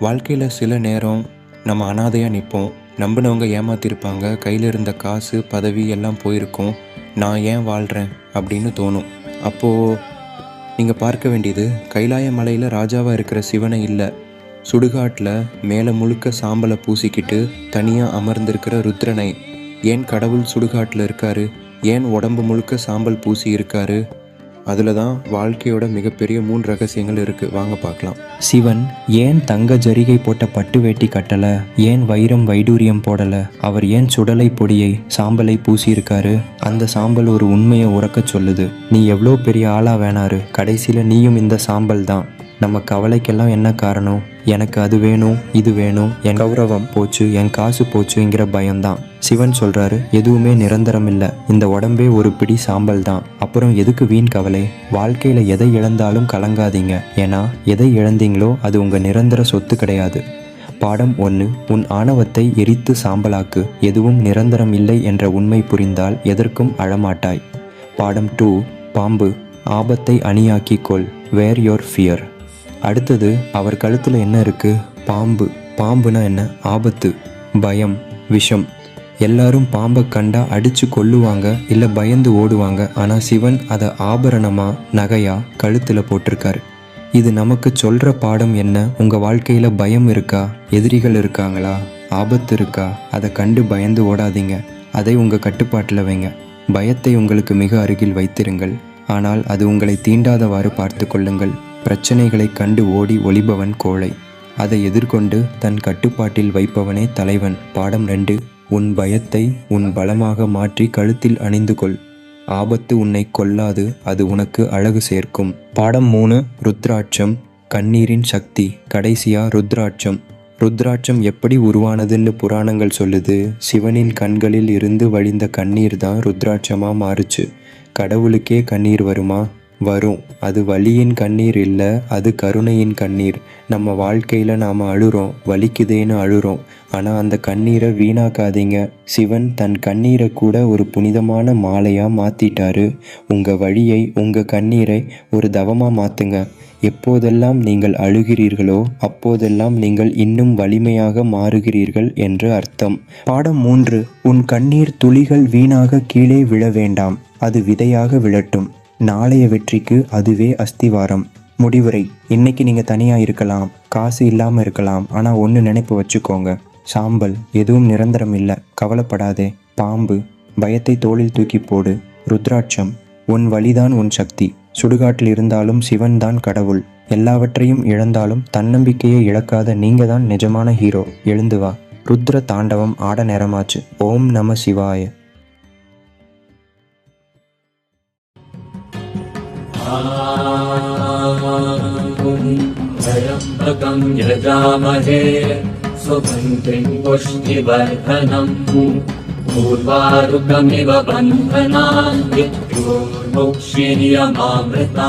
வாழ்க்கையில் சில நேரம் நம்ம அனாதையாக நிற்போம் நம்பினவங்க ஏமாத்திருப்பாங்க. கையில் இருந்த காசு பதவி எல்லாம் போயிருக்கும். நான் ஏன் வாழ்கிறேன் அப்படின்னு தோணும். அப்போது நீங்கள் பார்க்க வேண்டியது கைலாய மலையில் ராஜாவாக இருக்கிற சிவனை இல்லை. சுடுகாட்டில் மேலே முழுக்க சாம்பலை பூசிக்கிட்டு தனியாக அமர்ந்திருக்கிற ருத்ரனை. ஏன் கடவுள் சுடுகாட்டில் இருக்காரு? ஏன் உடம்பு முழுக்க சாம்பல் பூசி இருக்காரு? அதில் தான் வாழ்க்கையோட மிகப்பெரிய மூணு ரகசியங்கள் இருக்குது வாங்க பார்க்கலாம். சிவன் ஏன் தங்க ஜரிகை போட்ட பட்டு வேட்டி கட்டலை? ஏன் வைரம் வைடூரியம் போடலை? அவர் ஏன் சுடலை பொடியை சாம்பலை பூசியிருக்காரு? அந்த சாம்பல் ஒரு உண்மையை உறக்கச் சொல்லுது. நீ எவ்வளோ பெரிய ஆளாக வேணாரு. கடைசியில் நீயும் இந்த சாம்பல் தான் நம்ம கவலைக்கெல்லாம் என்ன காரணம்? எனக்கு அது வேணும் இது வேணும் என் கௌரவம் போச்சு என் காசு போச்சுங்கிற பயம்தான். சிவன் சொல்றாரு எதுவுமே நிரந்தரம் இல்லை இந்த உடம்பே ஒரு பிடி சாம்பல் தான் அப்புறம் எதுக்கு வீண் கவலை? வாழ்க்கையில எதை இழந்தாலும் கலங்காதீங்க. ஏன்னா எதை இழந்தீங்களோ அது உங்க நிரந்தர சொத்து கிடையாது. பாடம் ஒன்று உன் ஆணவத்தை எரித்து சாம்பலாக்கு. எதுவும் நிரந்தரம் இல்லை என்ற உண்மை புரிந்தால் எதற்கும் அழமாட்டாய். பாடம் டூ பாம்பு ஆபத்தை அணியாக்கிக் கொள். வேர் யோர் ஃபியர் அடுத்தது அவர் கழுத்தில் என்ன இருக்கு? பாம்பு. பாம்புனா என்ன? ஆபத்து. பயம். விஷம். எல்லாரும் பாம்பை கண்டா அடிச்சு கொல்லுவாங்க இல்லை பயந்து ஓடுவாங்க. ஆனால் சிவன் அதை ஆபரணமா நகையா கழுத்தில் போட்டிருக்காரு. இது நமக்கு சொல்ற பாடம் என்ன? உங்க வாழ்க்கையில பயம் இருக்கா? எதிரிகள் இருக்காங்களா? ஆபத்து இருக்கா? அதை கண்டு பயந்து ஓடாதீங்க. அதை உங்க கட்டுப்பாட்டில் வைங்க. பயத்தை உங்களுக்கு மிக அருகில் வைத்திருங்கள். ஆனால் அது உங்களை தீண்டாதவாறு பார்த்து கொள்ளுங்கள். பிரச்சனைகளை கண்டு ஓடி ஒளிபவன் கோழை. அதை எதிர்கொண்டு தன் கட்டுப்பாட்டில் வைப்பவனே தலைவன். பாடம் ரெண்டு உன் பயத்தை உன் பலமாக மாற்றி கழுத்தில் அணிந்து கொள் ஆபத்து உன்னை கொல்லாது அது உனக்கு அழகு சேர்க்கும் பாடம் மூணு ருத்ராட்சம் கண்ணீரின் சக்தி கடைசியா ருத்ராட்சம். ருத்ராட்சம் எப்படி உருவானதுன்னு புராணங்கள் சொல்லுது. சிவனின் கண்களில் இருந்து வழிந்த கண்ணீர் தான் ருத்ராட்சமாக மாறுச்சு. கடவுளுக்கே கண்ணீர் வருமா? வரும். அது வலியின் கண்ணீர் இல்லை அது கருணையின் கண்ணீர். நம்ம வாழ்க்கையில் நாம் அழுகிறோம் வலிக்குதேன்னு அழுகிறோம் ஆனால் அந்த கண்ணீரை வீணாக்காதீங்க. சிவன் தன் கண்ணீரை கூட ஒரு புனிதமான மாலையாக மாற்றிட்டாரு உங்கள் வழியை உங்கள் கண்ணீரை ஒரு தவமாக மாற்றுங்க எப்போதெல்லாம் நீங்கள் அழுகிறீர்களோ அப்போதெல்லாம் நீங்கள் இன்னும் வலிமையாக மாறுகிறீர்கள் என்று அர்த்தம். பாடம் மூன்று உன் கண்ணீர் துளிகள் வீணாக கீழே விழ வேண்டாம் அது விதையாக விழட்டும். நாளைய வெற்றிக்கு அதுவே அஸ்திவாரம். முடிவுரை. இன்னைக்கு நீங்கள் தனியாக இருக்கலாம். காசு இல்லாமல் இருக்கலாம். ஆனால் ஒன்று நினைப்பு வச்சுக்கோங்க. சாம்பல். எதுவும் நிரந்தரம் இல்லை. கவலைப்படாதே. பாம்பு. பயத்தை தோளில் தூக்கி போடு. ருத்ராட்சம். உன் வழிதான் உன் சக்தி. சுடுகாட்டில் இருந்தாலும் சிவன் தான் கடவுள். எல்லாவற்றையும் இழந்தாலும் தன்னம்பிக்கையை இழக்காத நீங்க தான் நிஜமான ஹீரோ. எழுந்து வா. ருத்ர தாண்டவம் ஆட நேரமாச்சு. ஓம் நம சிவாய. त्र्यम्बकं यजामहे सुगन्धिं पुष्टिवर्धनम् पूर्वारुकमिव बन्धनान् विद्योर्मुक्षीयमामृता